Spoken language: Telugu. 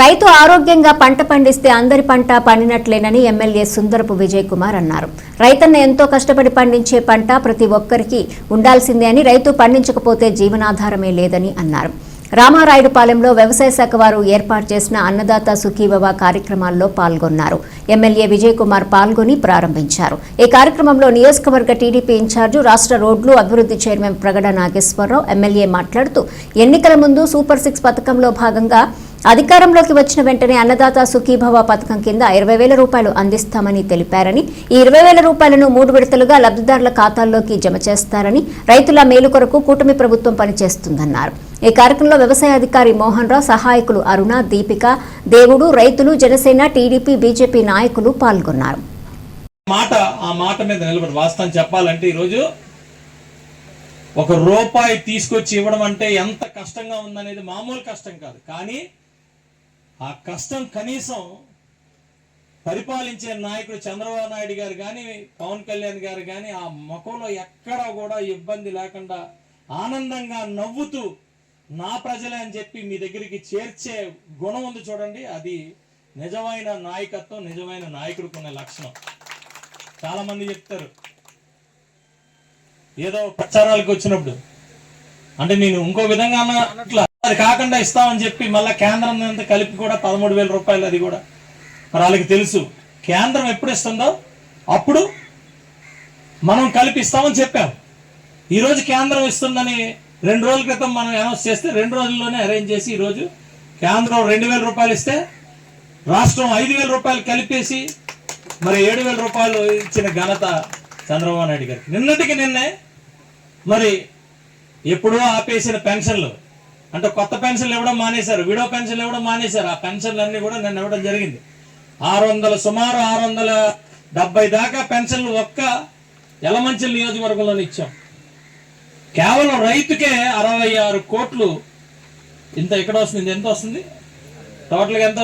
రైతు ఆరోగ్యంగా పంట పండిస్తే అందరి పంట పండినట్లేనని ఎమ్మెల్యే సుందరపు విజయ్ కుమార్ అన్నారు. రైతన్న ఎంతో కష్టపడి పండించే పంట ప్రతి ఒక్కరికి ఉండాల్సిందే అని రైతు పండించకపోతే జీవనాధారమే లేదని అన్నారు. రామారాయుడుపాలెంలో వ్యవసాయ శాఖ వారు ఏర్పాటు చేసిన అన్నదాత సుఖీభవ కార్యక్రమాల్లో పాల్గొన్నారు. ఎమ్మెల్యే విజయ్ కుమార్ పాల్గొని ప్రారంభించారు. ఈ కార్యక్రమంలో నియోజకవర్గ టీడీపీ ఇన్ఛార్జు రాష్ట్ర రోడ్లు అభివృద్ధి చైర్మన్ ప్రగడ నాగేశ్వరరావు ఎమ్మెల్యే మాట్లాడుతూ ఎన్నికల ముందు సూపర్ సిక్స్ పథకంలో భాగంగా అధికారంలోకి వచ్చిన వెంటనే అన్నదాత సుఖీభవ పథకం కింద ఇరవై వేల రూపాయలు అందిస్తామని తెలిపారని ఈ ఇరవై వేల రూపాయలను మూడు విడతలుగా లబ్ధిదారుల ఖాతాల్లోకి జమ చేస్తారని రైతుల మేలు కొరకు కూటమి ప్రభుత్వం పనిచేస్తుందన్నారు. ఈ కార్యక్రమంలో వ్యవసాయ అధికారి మోహన్ రావు సహాయకులు అరుణ దీపిక దేవుడు రైతులు జనసేన టీడీపీ బీజేపీ నాయకులు పాల్గొన్నారు. మాట ఆ మాట మీద నిలబడి వాస్తవం చెప్పాలంటే ఈరోజు ఒక రూపాయి తీసుకొచ్చి ఇవ్వడం అంటే ఎంత కష్టంగా ఉందనేది మామూలు కష్టం కాదు. కానీ ఆ కష్టం కనీసం పరిపాలించే నాయకుడు చంద్రబాబు నాయుడు గారు కానీ పవన్ కళ్యాణ్ గారు కానీ ఆ ముఖంలో ఎక్కడా కూడా ఇబ్బంది లేకుండా ఆనందంగా నవ్వుతూ నా ప్రజలే అని చెప్పి మీ దగ్గరికి చేర్చే గుణం ఉంది చూడండి. అది నిజమైన నాయకత్వం నిజమైన నాయకుడికి ఉన్న లక్షణం. చాలా మంది చెప్తారు. ఏదో ప్రచారాలకు వచ్చినప్పుడు. అంటే నేను ఇంకో విధంగా అన్న- అన్నట్ల అది కాకుండా ఇస్తామని చెప్పి మళ్ళీ కేంద్రం కలిపి కూడా పదమూడు వేల రూపాయలు అది కూడా. మరి వాళ్ళకి తెలుసు. కేంద్రం ఎప్పుడు ఇస్తుందో? అప్పుడు మనం కలిపి ఇస్తామని చెప్పాం. ఈరోజు కేంద్రం ఇస్తుందని రెండు రోజుల క్రితం మనం అనౌన్స్ చేస్తే రెండు రోజుల్లోనే అరేంజ్ చేసి ఈరోజు కేంద్రం రెండు వేల రూపాయలు ఇస్తే రాష్ట్రం ఐదు వేల రూపాయలు కలిపేసి మరి ఏడు వేల రూపాయలు ఇచ్చిన ఘనత చంద్రబాబు నాయుడు గారికి. నిన్నటికి నిన్నే మరి ఎప్పుడో ఆపేసిన పెన్షన్లు అంటే కొత్త పెన్షన్లు ఇవ్వడం మానేశారు విడో పెన్షన్లు ఇవ్వడం మానేశారు. ఆ పెన్షన్లు అన్ని కూడా నిన్న ఇవ్వడం జరిగింది. ఆరు వందల సుమారు ఆరు వందల డెబ్బై దాకా పెన్షన్లు ఒక్క యలమంచిల నియోజకవర్గంలోనే ఇచ్చాం. కేవలం రైతుకే అరవై ఆరు కోట్లు ఇంత ఎక్కడ వస్తుంది ఎంత వస్తుంది? టోటల్గా ఎంత